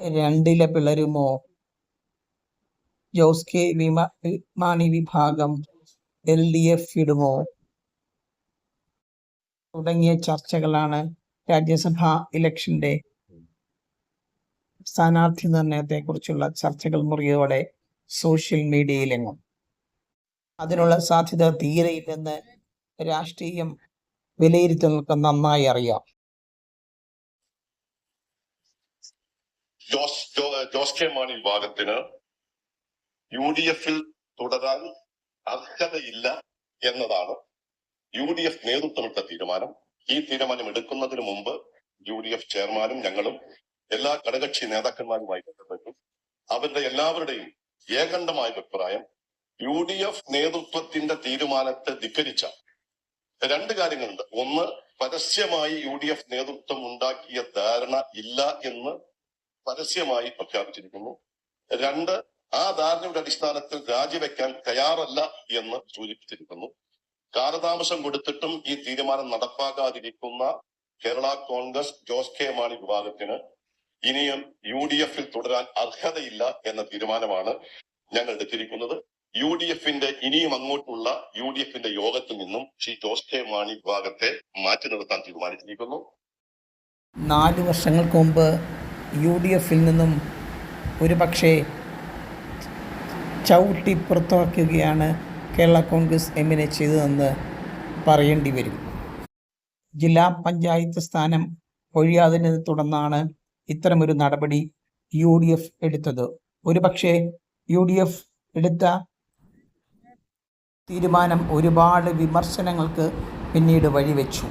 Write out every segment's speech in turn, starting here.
രണ്ടില പിളരുമോ? ജോസ് കെ വിമാണി വിഭാഗം L D F ഇടുമോ? തുടങ്ങിയ ചർച്ചകളാണ് രാജ്യസഭാ ഇലക്ഷന്റെ സ്ഥാനാർത്ഥി നിർണയത്തെ കുറിച്ചുള്ള ചർച്ചകൾ മുറിയോടെ സോഷ്യൽ മീഡിയയിലെങ്ങും. അതിനുള്ള സാധ്യത തീരെയില്ലെന്ന് രാഷ്ട്രീയം വിലയിരുത്തുന്നവർക്ക് നന്നായി അറിയാം. ജോസ് ജോസ് കെ മാണി വിഭാഗത്തിന് യു ഡി എഫിൽ തുടരാൻ അർഹതയില്ല എന്നതാണ് യു ഡി എഫ് നേതൃത്വമിട്ട തീരുമാനം. ഈ തീരുമാനം എടുക്കുന്നതിന് മുമ്പ് യു ഡി എഫ് ചെയർമാനും ഞങ്ങളും എല്ലാ ഘടകക്ഷി നേതാക്കന്മാരുമായി ബന്ധപ്പെട്ടു അവരുടെ എല്ലാവരുടെയും ഏകണ്ഠമായ അഭിപ്രായം യു ഡി എഫ് നേതൃത്വത്തിന്റെ തീരുമാനത്തെ ധിക്കരിച്ച രണ്ട് കാര്യങ്ങളുണ്ട്. ഒന്ന് പരസ്യമായി യു ഡി എഫ് നേതൃത്വം ഉണ്ടാക്കിയ ധാരണ ഇല്ല എന്ന് പരസ്യമായി പ്രഖ്യാപിച്ചിരിക്കുന്നു. രണ്ട് ആ ധാരണയുടെ അടിസ്ഥാനത്തിൽ രാജിവെക്കാൻ തയ്യാറല്ല എന്ന് സൂചിപ്പിച്ചിരിക്കുന്നു. കാലതാമസം കൊടുത്തിട്ടും ഈ തീരുമാനം നടപ്പാക്കാതിരിക്കുന്ന കേരള കോൺഗ്രസ് ജോസ് കെ മാണി വിഭാഗത്തിന് ഇനിയും യു ഡി എഫിൽ തുടരാൻ അർഹതയില്ല എന്ന തീരുമാനമാണ് ഞങ്ങൾ എടുത്തിരിക്കുന്നത്. യു ഡി എഫിന്റെ ഇനിയും അങ്ങോട്ടുള്ള യു ഡി എഫിന്റെ യോഗത്തിൽ നിന്നും ശ്രീ ജോസ് കെ മാണി വിഭാഗത്തെ മാറ്റി നിർത്താൻ തീരുമാനിച്ചിരിക്കുന്നു. നാല് വർഷങ്ങൾക്ക് മുമ്പ് യു ഡി എഫിൽ നിന്നും ഒരു പക്ഷേ ചവിട്ടി പുറത്താക്കുകയാണ് കേരള കോൺഗ്രസ് എമ്മിനെ ചെയ്തതെന്ന് പറയേണ്ടി വരും. ജില്ലാ പഞ്ചായത്ത് സ്ഥാനം ഒഴിയാതിനെ തുടർന്നാണ് ഇത്തരമൊരു നടപടി യു ഡി എഫ് എടുത്തത്. ഒരു പക്ഷേ യു ഡി എഫ് എടുത്ത തീരുമാനം ഒരുപാട് വിമർശനങ്ങൾക്ക് പിന്നീട് വഴിവെച്ചു.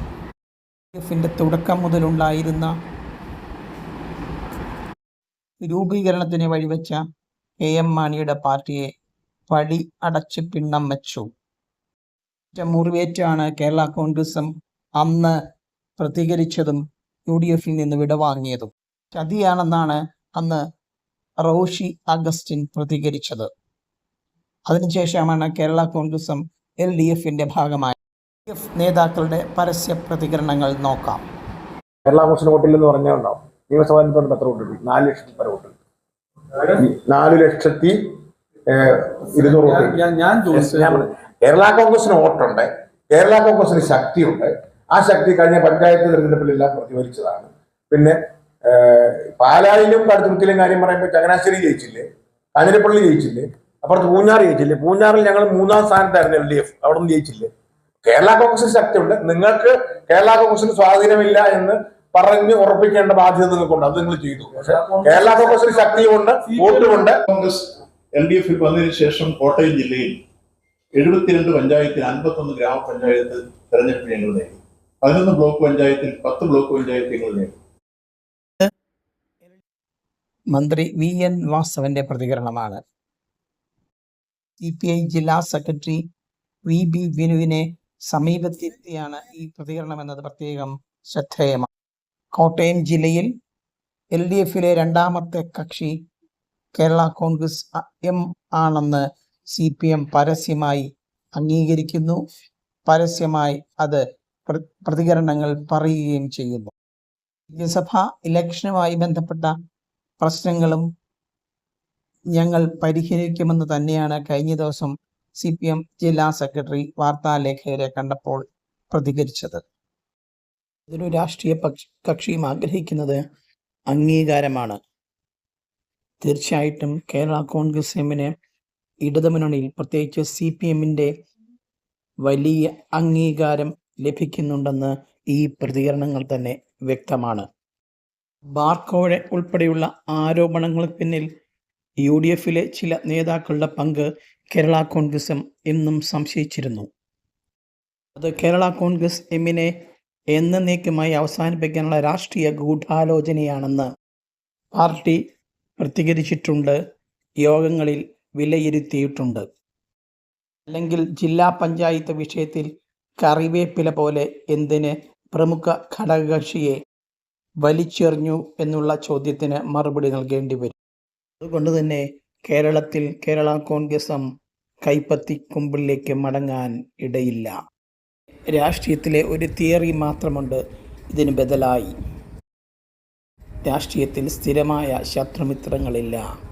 എഫിന്റെ തുടക്കം മുതലുണ്ടായിരുന്ന രൂപീകരണത്തിന് വഴിവെച്ച കെ എം മാണിയുടെ പാർട്ടിയെ പടി അടച്ച് പിണ്ണം വെച്ചു. മുറിവേറ്റാണ് കേരള കോൺഗ്രസും അന്ന് പ്രതികരിച്ചതും യു ഡി എഫിൽ നിന്ന് വിടവാങ്ങിയതും. ചതിയാണെന്നാണ് അന്ന് റോഷി അഗസ്റ്റിൻ പ്രതികരിച്ചത്. അതിനുശേഷമാണ് കേരള കോൺഗ്രസും എൽ ഡി എഫിന്റെ ഭാഗമായി. എഫ് നേതാക്കളുടെ പരസ്യ പ്രതികരണങ്ങൾ നോക്കാം. കേരള കോൺഗ്രസിന് വോട്ടില്ലെന്ന് പറഞ്ഞുണ്ടാവും നിയമസഭാ തെരഞ്ഞെടുപ്പിൽ എത്ര വോട്ട് കിട്ടി? നാല് ലക്ഷത്തി പല വോട്ട് നാല് ലക്ഷത്തി ഇരുന്നൂറ് വോട്ട് ഞാൻ കേരള കോൺഗ്രസിന് വോട്ടുണ്ട്. കേരള കോൺഗ്രസിന് ശക്തിയുണ്ട്. ആ ശക്തി കഴിഞ്ഞ പഞ്ചായത്ത് തെരഞ്ഞെടുപ്പിലെല്ലാം പ്രതിഫലിച്ചതാണ്. പിന്നെ പാലായിലും കടുത്തുരുത്തിലും കാര്യം പറയുമ്പോൾ ചങ്ങനാശ്ശേരി ജയിച്ചില്ലേ? കാഞ്ഞിരപ്പള്ളി ജയിച്ചില്ലേ? അപ്പുറത്ത് പൂഞ്ഞാർ ജയിച്ചില്ലേ? പൂഞ്ഞാറിൽ ഞങ്ങൾ മൂന്നാം സ്ഥാനത്തായിരുന്നു എൽ ഡി എഫ്. അവിടെ നിന്ന് ജയിച്ചില്ലേ? കേരള കോൺഗ്രസിന് ശക്തിയുണ്ട്. നിങ്ങൾക്ക് കേരള കോൺഗ്രസിന് സ്വാധീനമില്ല എന്ന് പറഞ്ഞ് ഉറപ്പിക്കേണ്ട ബാധ്യത നിങ്ങൾക്കുണ്ട്. അത് നിങ്ങൾ ചെയ്തു. പക്ഷെ കേരള കോൺഗ്രസിന് ശക്തിയുണ്ട് വോട്ടുമുണ്ട്. കോൺഗ്രസ് എൽ ഡി എഫിൽ വന്നതിന് ശേഷം കോട്ടയം ജില്ലയിൽ എഴുപത്തിരണ്ട് പഞ്ചായത്തിൽ അൻപത്തൊന്ന് ഗ്രാമപഞ്ചായത്ത് തെരഞ്ഞെടുപ്പ് ഞങ്ങൾ നേടി. പതിനൊന്ന് ബ്ലോക്ക് പഞ്ചായത്തിൽ പത്ത് ബ്ലോക്ക് പഞ്ചായത്ത് ഞങ്ങൾ നേടി. മന്ത്രി വി എൻ വാസവന്റെ പ്രതികരണമാണ്. സി പി ഐ ജില്ലാ സെക്രട്ടറി വി ബി വിനുവിനെ സമീപത്തെത്തിയാണ് ഈ പ്രതികരണം എന്നത് പ്രത്യേകം ശ്രദ്ധേയമാണ്. കോട്ടയം ജില്ലയിൽ എൽ ഡി എഫിലെ രണ്ടാമത്തെ കക്ഷി കേരള കോൺഗ്രസ് എം ആണെന്ന് സി പി എം പരസ്യമായി അംഗീകരിക്കുന്നു. പരസ്യമായി അത് പ്രതികരണങ്ങൾ പറയുകയും ചെയ്യുന്നു. രാജ്യസഭാ ഇലക്ഷനുമായി ബന്ധപ്പെട്ട പ്രശ്നങ്ങളും ഞങ്ങൾ പരിഹരിക്കുമെന്ന് തന്നെയാണ് കഴിഞ്ഞ ദിവസം സി പി എം ജില്ലാ സെക്രട്ടറി വാർത്താലേഖകരെ കണ്ടപ്പോൾ പ്രതികരിച്ചത്. ഇതൊരു രാഷ്ട്രീയ പക്ഷ- കക്ഷിയും ആഗ്രഹിക്കുന്നത് അംഗീകാരമാണ്. തീർച്ചയായിട്ടും കേരള കോൺഗ്രസ് എമ്മിന് ഇടതുമുന്നണിയിൽ പ്രത്യേകിച്ച് സി പി എമ്മിന്റെ വലിയ അംഗീകാരം ലഭിക്കുന്നുണ്ടെന്ന് ഈ പ്രതികരണങ്ങൾ തന്നെ വ്യക്തമാണ്. ബാർക്കോഴ ഉൾപ്പെടെയുള്ള ആരോപണങ്ങൾക്ക് പിന്നിൽ യു ഡി എഫിലെ ചില നേതാക്കളുടെ പങ്ക് കേരള കോൺഗ്രസ് എം എന്നും സംശയിച്ചിരുന്നു. അത് കേരള കോൺഗ്രസ് എമ്മിനെ എന്നേക്കുമായി അവസാനിപ്പിക്കാനുള്ള രാഷ്ട്രീയ ഗൂഢാലോചനയാണെന്ന് പാർട്ടി പ്രതികരിച്ചിട്ടുണ്ട് യോഗങ്ങളിൽ വിലയിരുത്തിയിട്ടുണ്ട്. അല്ലെങ്കിൽ ജില്ലാ പഞ്ചായത്ത് വിഷയത്തിൽ കറിവേപ്പില പോലെ എന്തിന് പ്രമുഖ ഘടകകക്ഷിയെ വലിച്ചെറിഞ്ഞു എന്നുള്ള ചോദ്യത്തിന് മറുപടി നൽകേണ്ടി വരും. അതുകൊണ്ട് തന്നെ കേരളത്തിൽ കേരള കോൺഗ്രസം കൈപ്പത്തി കുമ്പിളിലേക്ക് മടങ്ങാൻ ഇടയില്ല. രാഷ്ട്രീയത്തിലെ ഒരു തിയറി മാത്രമുണ്ട്. ഇതിന് ബദലായി. രാഷ്ട്രീയത്തിൽ സ്ഥിരമായ ശത്രുമിത്രങ്ങളില്ല.